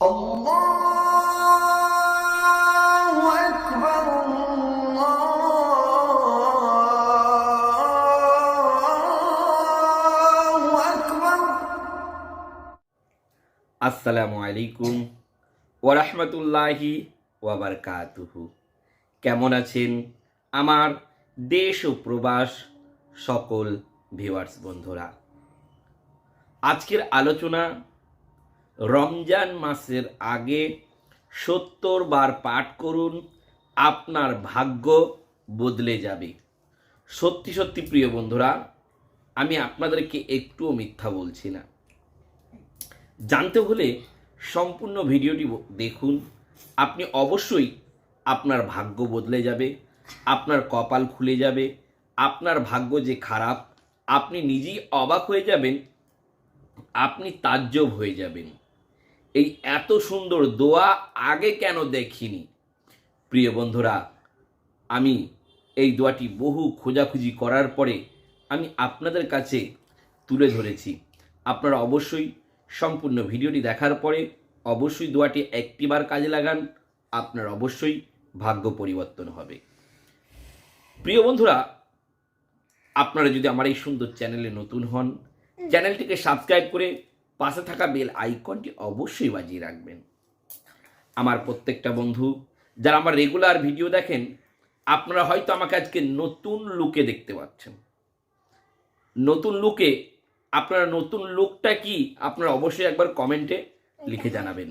আসসালামু আলাইকুম ওরহমতুল্লাহি ওয়াবারকাতুহু কেমন আছেন আমার দেশ ও প্রবাস সকল ভিউয়ার্স বন্ধুরা? আজকের আলোচনা রমজান মাসের আগে সত্তর বার পাঠ করুন, আপনার ভাগ্য বদলে যাবে। সত্যি সত্যি প্রিয় বন্ধুরা, আমি আপনাদেরকে একটুও মিথ্যা বলছি না। জানতে হলে সম্পূর্ণ ভিডিওটি দেখুন। আপনি অবশ্যই আপনার ভাগ্য বদলে যাবে, আপনার কপাল খুলে যাবে, আপনার ভাগ্য যে খারাপ, আপনি নিজেই অবাক হয়ে যাবেন, আপনি তাজ্জব হয়ে যাবেন। এই এত সুন্দর দোয়া আগে কেন দেখিনি? প্রিয় বন্ধুরা আমি এই দোয়াটি বহু খোঁজাখুঁজি করার পরে আমি আপনাদের কাছে তুলে ধরেছি। আপনারা অবশ্যই সম্পূর্ণ ভিডিওটি দেখার পরে অবশ্যই দোয়াটি একটিবার কাজে লাগান আপনার অবশ্যই ভাগ্য পরিবর্তন হবে। প্রিয় বন্ধুরা আপনারা যদি আমার এই সুন্দর চ্যানেলে নতুন হন চ্যানেলটিকে সাবস্ক্রাইব করে পাশে থাকা বেল আইকনটি অবশ্যই বাজিয়ে রাখবেন। আমার প্রত্যেকটা বন্ধু, যারা আমার রেগুলার ভিডিও দেখেন, আপনারা হয়তো আমাকে আজকে নতুন লুকে দেখতে পাচ্ছেন। নতুন লুকে, আপনারা নতুন লুকটা কি, আপনারা অবশ্যই একবার কমেন্টে লিখে জানাবেন।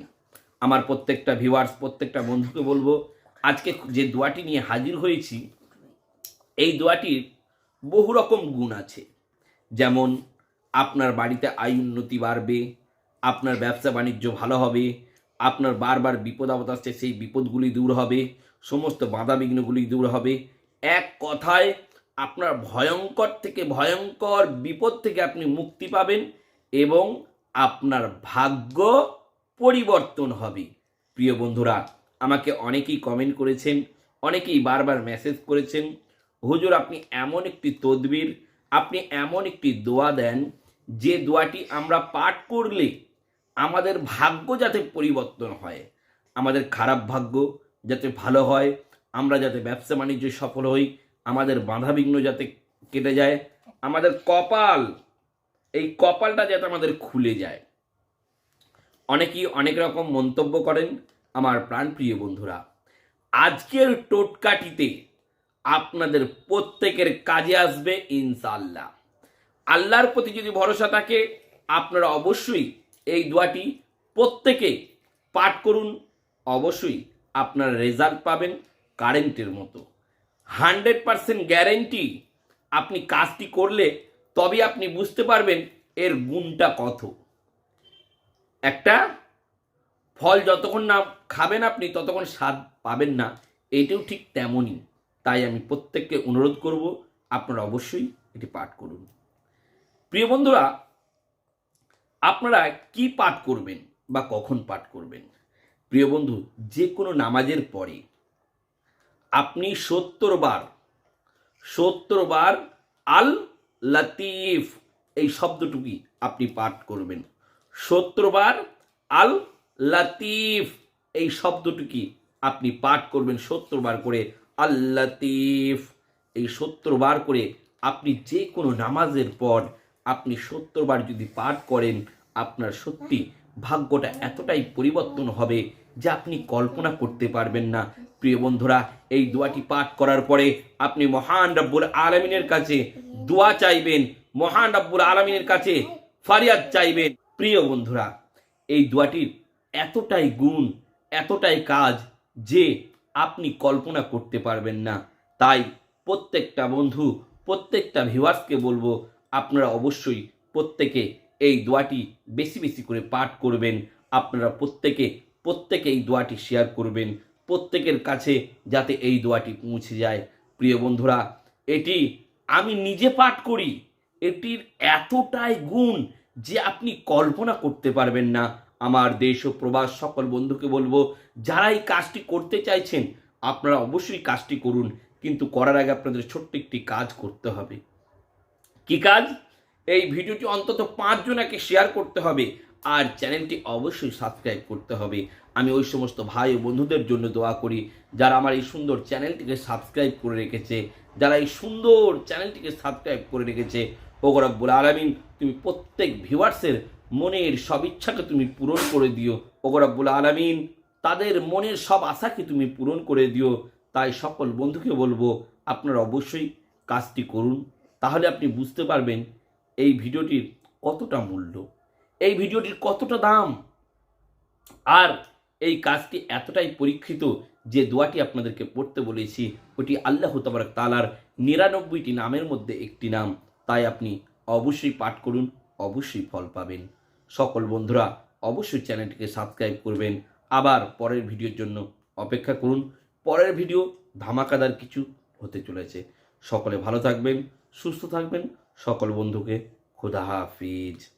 আমার প্রত্যেকটা ভিউয়ার্স প্রত্যেকটা বন্ধুকে বলব, আজকে যে দোয়াটি নিয়ে হাজির হয়েছি, এই দোয়াটির বহু রকম গুণ আছে। যেমন আপনার বাড়িতে আয় উন্নতি বাড়বে, আপনার ব্যবসা বাণিজ্য ভালো হবে, আপনার বারবার বিপদ আপদ আসছে, সেই বিপদগুলি দূর হবে, সমস্ত বাধা বিঘ্নগুলি দূর হবে। এক কথায়, আপনার ভয়ঙ্কর থেকে ভয়ঙ্কর বিপদ থেকে আপনি মুক্তি পাবেন এবং আপনার ভাগ্য পরিবর্তন হবে। প্রিয় বন্ধুরা, আমাকে অনেকেই কমেন্ট করেছেন, অনেকেই বারবার মেসেজ করেছেন, হুজুর, আপনি এমন একটি তদবির, আপনি এমন একটি দোয়া দেন যে দোয়াটি আমরা পাঠ করলে আমাদের ভাগ্য যাতে পরিবর্তন হয়, আমাদের খারাপ ভাগ্য যাতে ভালো হয়, আমরা যাতে ব্যবসা বাণিজ্যে সফল হই, আমাদের বাধাবিঘ্ন যাতে কেটে যায়, আমাদের কপাল, এই কপালটা যাতে আমাদের খুলে যায়। অনেকেই অনেক রকম মন্তব্য করেন আমার প্রাণপ্রিয় বন্ধুরা। আজকের টোটকাটিতে আপনাদের প্রত্যেকের কাজে আসবে ইনশাআল্লাহ। আল্লাহর প্রতি যদি ভরসা থাকে, আপনারা অবশ্যই এই দোয়াটি প্রত্যেকে পাঠ করুন। অবশ্যই আপনার রেজাল্ট পাবেন কারেন্টের মতো। হান্ড্রেড পারসেন্ট গ্যারেন্টি আপনি কাজটি করলে তবে আপনি বুঝতে পারবেন এর গুণটা কত। একটা, ফল যতক্ষণ না খাবেন আপনি, ততক্ষণ স্বাদ পাবেন না, এটাও ঠিক তেমনই। তাই আমি প্রত্যেককে অনুরোধ করব, আপনারা অবশ্যই এটি পাঠ করুন। প্রিয় বন্ধুরা, আপনারা কি পাঠ করবেন বা কখন পাঠ করবেন? প্রিয় বন্ধু, যে কোনো নামাজের পরে আপনি সত্তর বার সত্তর বার আল লাতিফ, এই শব্দটুকি আপনি পাঠ করবেন। সত্তর বার আল লাতিফ, এই শব্দটুকি আপনি পাঠ করবেন সত্তর বার করে আল লতিফ। এই সত্তর বার করে আপনি যে কোনো নামাজের পর আপনি সত্তরবার যদি পাঠ করেন, আপনার সত্যি ভাগ্যটা এতটাই পরিবর্তন হবে যে আপনি কল্পনা করতে পারবেন না। প্রিয় বন্ধুরা, এই দোয়াটি পাঠ করার পরে আপনি মহান রব্বুল আলমিনের কাছে দোয়া চাইবেন, মহান রব্বুল আলমিনের কাছে ফারিয়াদ চাইবেন। প্রিয় বন্ধুরা, এই দোয়াটির এতটাই গুণ, এতটাই কাজ যে আপনি কল্পনা করতে পারবেন না। তাই প্রত্যেকটা বন্ধু, প্রত্যেকটা ভিউয়ার্সকে বলব আপনারা অবশ্যই প্রত্যেকে এই দোয়াটি বেশি বেশি করে পাঠ করবেন। আপনারা প্রত্যেকে প্রত্যেকে এই দোয়াটি শেয়ার করবেন। প্রত্যেকের কাছে যাতে এই দোয়াটি পৌঁছে যায়। প্রিয় বন্ধুরা, এটি আমি নিজে পাঠ করি। এটির এতটাই গুণ যে আপনি কল্পনা করতে পারবেন না। আমার দেশ ও প্রবাস সকল বন্ধুকে বলব, যারা এই কাজটি করতে চাইছেন, আপনারা অবশ্যই কাজটি করুন। কিন্তু করার আগে আপনাদের ছোট্ট একটি কাজ করতে হবে। কি কাজ? এই ভিডিওটি অন্তত পাঁচজনাকে শেয়ার করতে হবে আর চ্যানেলটি অবশ্যই সাবস্ক্রাইব করতে হবে। আমি ওই সমস্ত ভাই ও বন্ধুদের জন্য দোয়া করি, যারা আমার এই সুন্দর চ্যানেলটিকে সাবস্ক্রাইব করে রেখেছে, যারা এই সুন্দর চ্যানেলটিকে সাবস্ক্রাইব করে রেখেছে। ওগো রব্বুল আলমিন, তুমি প্রত্যেক ভিউয়ার্সের মনের সব ইচ্ছাকে তুমি পূরণ করে দিও। ওগো রব্বুল আলমিন, তাদের মনের সব আশাকে তুমি পূরণ করে দিও। তাই সকল বন্ধুকে বলব, আপনারা অবশ্যই কাজটি করুন। তাহলে আপনি বুঝতে পারবেন এই ভিডিওটির কতটা মূল্য, এই ভিডিওটির কতটা দাম, আর এই কাজটি এতটাই পরীক্ষিত যে দোয়াটি আপনাদেরকে পড়তে বলেছি, ওটি আল্লাহ তাবারক তালার নিরানব্বইটি নামের মধ্যে একটি নাম। তাই আপনি অবশ্যই পাঠ করুন, অবশ্যই ফল পাবেন। সকল বন্ধুরা, অবশ্যই চ্যানেলটিকে সাবস্ক্রাইব করবেন। আবার পরের ভিডিওর জন্য অপেক্ষা করুন। পরের ভিডিও ধামাকাদার কিছু হতে চলেছে। সকলে ভালো থাকবেন। সুস্থ থাকবেন। সকল বন্ধুকে খুদা হাফিজ।